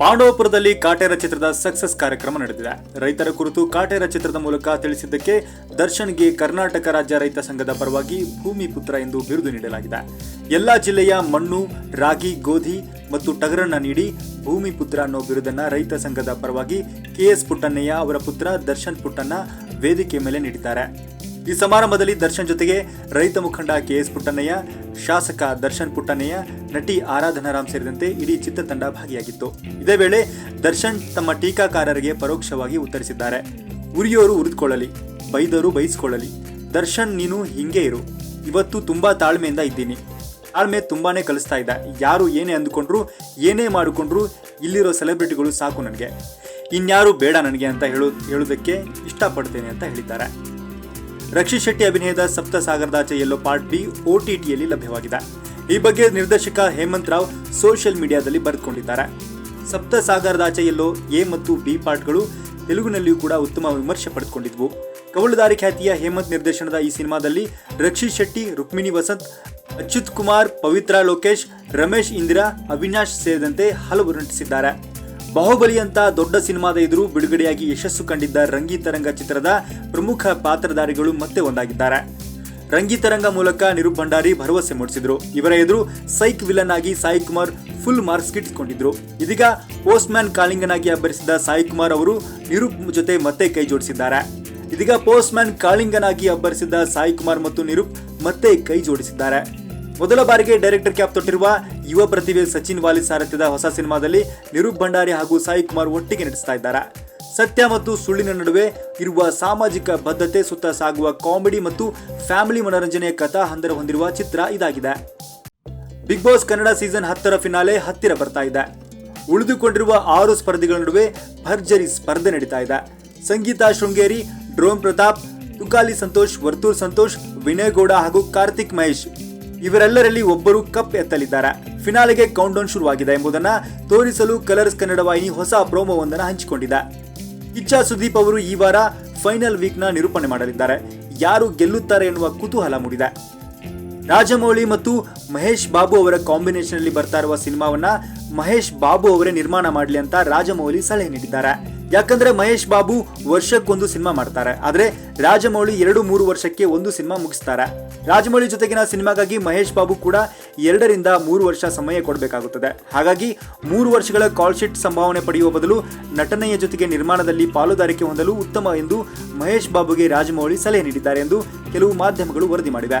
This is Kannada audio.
ಪಾಂಡವಪುರದಲ್ಲಿ ಕಾಟೇರ ಚಿತ್ರದ ಸಕ್ಸಸ್ ಕಾರ್ಯಕ್ರಮ ನಡೆದಿದೆ. ರೈತರ ಕುರಿತು ಕಾಟೇರ ಚಿತ್ರದ ಮೂಲಕ ತಿಳಿಸಿದ್ದಕ್ಕೆ ದರ್ಶನ್ಗೆ ಕರ್ನಾಟಕ ರಾಜ್ಯ ರೈತ ಸಂಘದ ಪರವಾಗಿ ಭೂಮಿ ಪುತ್ರ ಎಂದು ಬಿರುದು ನೀಡಲಾಗಿದೆ. ಎಲ್ಲಾ ಜಿಲ್ಲೆಯ ಮಣ್ಣು, ರಾಗಿ, ಗೋಧಿ ಮತ್ತು ಟಗರನ್ನ ನೀಡಿ ಭೂಮಿ ಪುತ್ರ ಅನ್ನೋ ಬಿರುದನ್ನ ರೈತ ಸಂಘದ ಪರವಾಗಿ ಕೆಎಸ್ ಪುಟ್ಟಣ್ಣಯ್ಯ ಅವರ ಪುತ್ರ ದರ್ಶನ್ ಪುಟ್ಟಣ್ಣ ವೇದಿಕೆ ಮೇಲೆ ನೀಡಿದ್ದಾರೆ. ಈ ಸಮಾರಂಭದಲ್ಲಿ ದರ್ಶನ್ ಜೊತೆಗೆ ರೈತ ಮುಖಂಡ ಕೆಎಸ್ ಪುಟ್ಟಣ್ಣಯ್ಯ, ಶಾಸಕ ದರ್ಶನ್ ಪುಟ್ಟಣ್ಣಯ್ಯ, ನಟಿ ಆರಾಧನಾ ರಾಮ್ ಸೇರಿದಂತೆ ಇಡೀ ಚಿತ್ರತಂಡ ಭಾಗಿಯಾಗಿತ್ತು. ಇದೇ ವೇಳೆ ದರ್ಶನ್ ತಮ್ಮ ಟೀಕಾಕಾರರಿಗೆ ಪರೋಕ್ಷವಾಗಿ ಉತ್ತರಿಸಿದ್ದಾರೆ. ಉರಿಯೋರು ಉರಿದುಕೊಳ್ಳಲಿ, ಬೈದರು ಬೈಸ್ಕೊಳ್ಳಲಿ. ದರ್ಶನ್, ನೀನು ಹಿಂಗೆ ಇರು. ಇವತ್ತು ತುಂಬಾ ತಾಳ್ಮೆಯಿಂದ ಇದ್ದೀನಿ. ತಾಳ್ಮೆ ತುಂಬಾನೇ ಕಲಿಸ್ತಾ ಇದ್ದ. ಯಾರು ಏನೇ ಅಂದುಕೊಂಡ್ರು, ಏನೇ ಮಾಡಿಕೊಂಡ್ರು, ಇಲ್ಲಿರೋ ಸೆಲೆಬ್ರಿಟಿಗಳು ಸಾಕು ನನಗೆ. ಇನ್ಯಾರು ಬೇಡ ನನಗೆ ಅಂತ ಹೇಳೋ ಹೇಳೋದಕ್ಕೆ ಇಷ್ಟಪಡ್ತೇನೆ ಅಂತ ಹೇಳಿದ್ದಾರೆ. ರಕ್ಷಿತ್ ಶೆಟ್ಟಿ ಅಭಿನಯದ ಸಪ್ತ ಸಾಗರದಾಚೆ ಎಲ್ಲೋ ಪಾರ್ಟ್ ಬಿ ಟಿಯಲ್ಲಿ ಲಭ್ಯವಾಗಿದೆ. ಈ ಬಗ್ಗೆ ನಿರ್ದೇಶಕ ಹೇಮಂತ್ ರಾವ್ ಸೋಷಿಯಲ್ ಮೀಡಿಯಾದಲ್ಲಿ ಬರೆದುಕೊಂಡಿದ್ದಾರೆ. ಸಪ್ತ ಸಾಗರದಾಚೆ ಎಲ್ಲೋ ಎ ಮತ್ತು ಬಿ ಪಾರ್ಟ್ಗಳು ತೆಲುಗಿನಲ್ಲಿಯೂ ಕೂಡ ಉತ್ತಮ ವಿಮರ್ಶೆ ಪಡೆದುಕೊಂಡಿದ್ವು. ಕವಳುದಾರಿ ಖ್ಯಾತಿಯ ಹೇಮಂತ್ ನಿರ್ದೇಶನದ ಈ ಸಿನಿಮಾದಲ್ಲಿ ರಕ್ಷಿತ್ ಶೆಟ್ಟಿ, ರುಕ್ಮಿಣಿ ವಸಂತ್, ಅಚ್ಯುತ್ ಕುಮಾರ್, ಪವಿತ್ರ ಲೋಕೇಶ್, ರಮೇಶ್ ಇಂದಿರಾ, ಅವಿನಾಶ್ ಸೇರಿದಂತೆ ಹಲವರು ನಟಿಸಿದ್ದಾರೆ. ಬಾಹುಬಲಿ ಅಂತ ದೊಡ್ಡ ಸಿನಿಮಾದ ಎದುರು ಬಿಡುಗಡೆಯಾಗಿ ಯಶಸ್ಸು ಕಂಡಿದ್ದ ರಂಗಿತರಂಗ ಚಿತ್ರದ ಪ್ರಮುಖ ಪಾತ್ರಧಾರಿಗಳು ಮತ್ತೆ ಒಂದಾಗಿದ್ದಾರೆ. ರಂಗಿತರಂಗ ಮೂಲಕ ನಿರೂಪ್ ಭಂಡಾರಿ ಭರವಸೆ ಮೂಡಿಸಿದ್ರು. ಇವರ ಎದುರು ಸೈಕ್ ವಿಲನ್ ಆಗಿ ಸಾಯಿ ಕುಮಾರ್ ಫುಲ್ ಮಾರ್ಕ್ಸ್ ಗಿಟ್ಟಿಸಿಕೊಂಡಿದ್ರು ಇದೀಗ ಪೋಸ್ಟ್ ಮ್ಯಾನ್ ಕಾಳಿಂಗನಾಗಿ ಅಬ್ಬರಿಸಿದ ಸಾಯಿ ಕುಮಾರ್ ಅವರು ನಿರೂಪ್ ಜೊತೆ ಮತ್ತೆ ಕೈ ಜೋಡಿಸಿದ್ದಾರೆ. ಇದೀಗ ಪೋಸ್ಟ್ ಮ್ಯಾನ್ ಕಾಳಿಂಗನಾಗಿ ಅಬ್ಬರಿಸಿದ್ದ ಸಾಯಿ ಕುಮಾರ್ ಮತ್ತು ನಿರೂಪ್ ಮತ್ತೆ ಕೈ ಜೋಡಿಸಿದ್ದಾರೆ. ಮೊದಲ ಬಾರಿಗೆ ಡೈರೆಕ್ಟರ್ ಕ್ಯಾಪ್ ತೊಟ್ಟಿರುವ ಯುವ ಪ್ರತಿಭೆ ಸಚಿನ್ ವಾಲಿ ಸಾರಥ್ಯದ ಹೊಸ ಸಿನಿಮಾದಲ್ಲಿ ನಿರೂಪ್ ಭಂಡಾರಿ ಹಾಗೂ ಸಾಯಿ ಕುಮಾರ್ ಒಟ್ಟಿಗೆ ನಟಿಸ್ತಾ ಇದ್ದಾರೆ. ಸತ್ಯ ಮತ್ತು ಸುಳ್ಳಿನ ನಡುವೆ ಇರುವ ಸಾಮಾಜಿಕ ಬದ್ಧತೆ ಸುತ್ತ ಸಾಗುವ ಕಾಮಿಡಿ ಮತ್ತು ಫ್ಯಾಮಿಲಿ ಮನೋರಂಜನೆಯ ಕಥಾ ಹಂದರ ಹೊಂದಿರುವ ಚಿತ್ರ ಇದಾಗಿದೆ. ಬಿಗ್ ಬಾಸ್ ಕನ್ನಡ ಸೀಸನ್ ಹತ್ತರ ಫಿನಾಲೆ ಹತ್ತಿರ ಬರ್ತಾ ಇದೆ. ಉಳಿದುಕೊಂಡಿರುವ ಆರು ಸ್ಪರ್ಧಿಗಳ ನಡುವೆ ಭರ್ಜರಿ ಸ್ಪರ್ಧೆ ನಡೀತಾ ಇದೆ. ಸಂಗೀತ ಶೃಂಗೇರಿ ಡ್ರೋಮ್ ಪ್ರತಾಪ್, ತುಕಾಲಿ ಸಂತೋಷ್, ವರ್ತೂರ್ ಸಂತೋಷ್, ವಿನಯ್ ಗೌಡ ಹಾಗೂ ಕಾರ್ತಿಕ್ ಮಹೇಶ್ ಇವರೆಲ್ಲರಲ್ಲಿ ಒಬ್ಬರು ಕಪ್ ಎತ್ತಲಿದ್ದಾರೆ. ಫಿನಾಲೆಗೆ ಕೌಂಟ್ ಡೌನ್ ಶುರುವಾಗಿದೆ ಎಂಬುದನ್ನ ತೋರಿಸಲು ಕಲರ್ಸ್ ಕನ್ನಡ ವಾಹಿನಿ ಹೊಸ ಪ್ರೋಮೋವೊಂದನ್ನು ಹಂಚಿಕೊಂಡಿದೆ. ಇಚ್ಛಾ ಸುದೀಪ್ ಅವರು ಈ ವಾರ ಫೈನಲ್ ವೀಕ್ನ ನಿರೂಪಣೆ ಮಾಡಲಿದ್ದಾರೆ. ಯಾರು ಗೆಲ್ಲುತ್ತಾರೆ ಎನ್ನುವ ಕುತೂಹಲ ಮೂಡಿದೆ. ರಾಜಮೌಳಿ ಮತ್ತು ಮಹೇಶ್ ಬಾಬು ಅವರ ಕಾಂಬಿನೇಷನ್ ಅಲ್ಲಿ ಬರ್ತಾ ಇರುವ ಸಿನಿಮಾವನ್ನ ಮಹೇಶ್ ಬಾಬು ಅವರೇ ನಿರ್ಮಾಣ ಮಾಡಲಿ ಅಂತ ರಾಜಮೌಳಿ ಸಲಹೆ ನೀಡಿದ್ದಾರೆ. ಯಾಕಂದ್ರೆ ಮಹೇಶ್ ಬಾಬು ವರ್ಷಕ್ಕೊಂದು ಸಿನಿಮಾ ಮಾಡ್ತಾರೆ. ಆದ್ರೆ ರಾಜಮೌಳಿ ಎರಡು ಮೂರು ವರ್ಷಕ್ಕೆ ಒಂದು ಸಿನಿಮಾ ಮುಗಿಸ್ತಾರೆ. ರಾಜಮೌಳಿ ಜೊತೆಗಿನ ಸಿನಿಮಾಗಾಗಿ ಮಹೇಶ್ ಬಾಬು ಕೂಡ ಎರಡರಿಂದ ಮೂರು ವರ್ಷ ಸಮಯ ಕೊಡಬೇಕಾಗುತ್ತದೆ. ಹಾಗಾಗಿ ಮೂರು ವರ್ಷಗಳ ಕಾಲ್ ಶೀಟ್ ಸಂಭಾವನೆ ಪಡೆಯುವ ಬದಲು ನಟನೆಯ ಜೊತೆಗೆ ನಿರ್ಮಾಣದಲ್ಲಿ ಪಾಲುದಾರಿಕೆ ಹೊಂದಲು ಉತ್ತಮ ಎಂದು ಮಹೇಶ್ ಬಾಬುಗೆ ರಾಜಮೌಳಿ ಸಲಹೆ ನೀಡಿದ್ದಾರೆ ಎಂದು ಕೆಲವು ಮಾಧ್ಯಮಗಳು ವರದಿ ಮಾಡಿವೆ.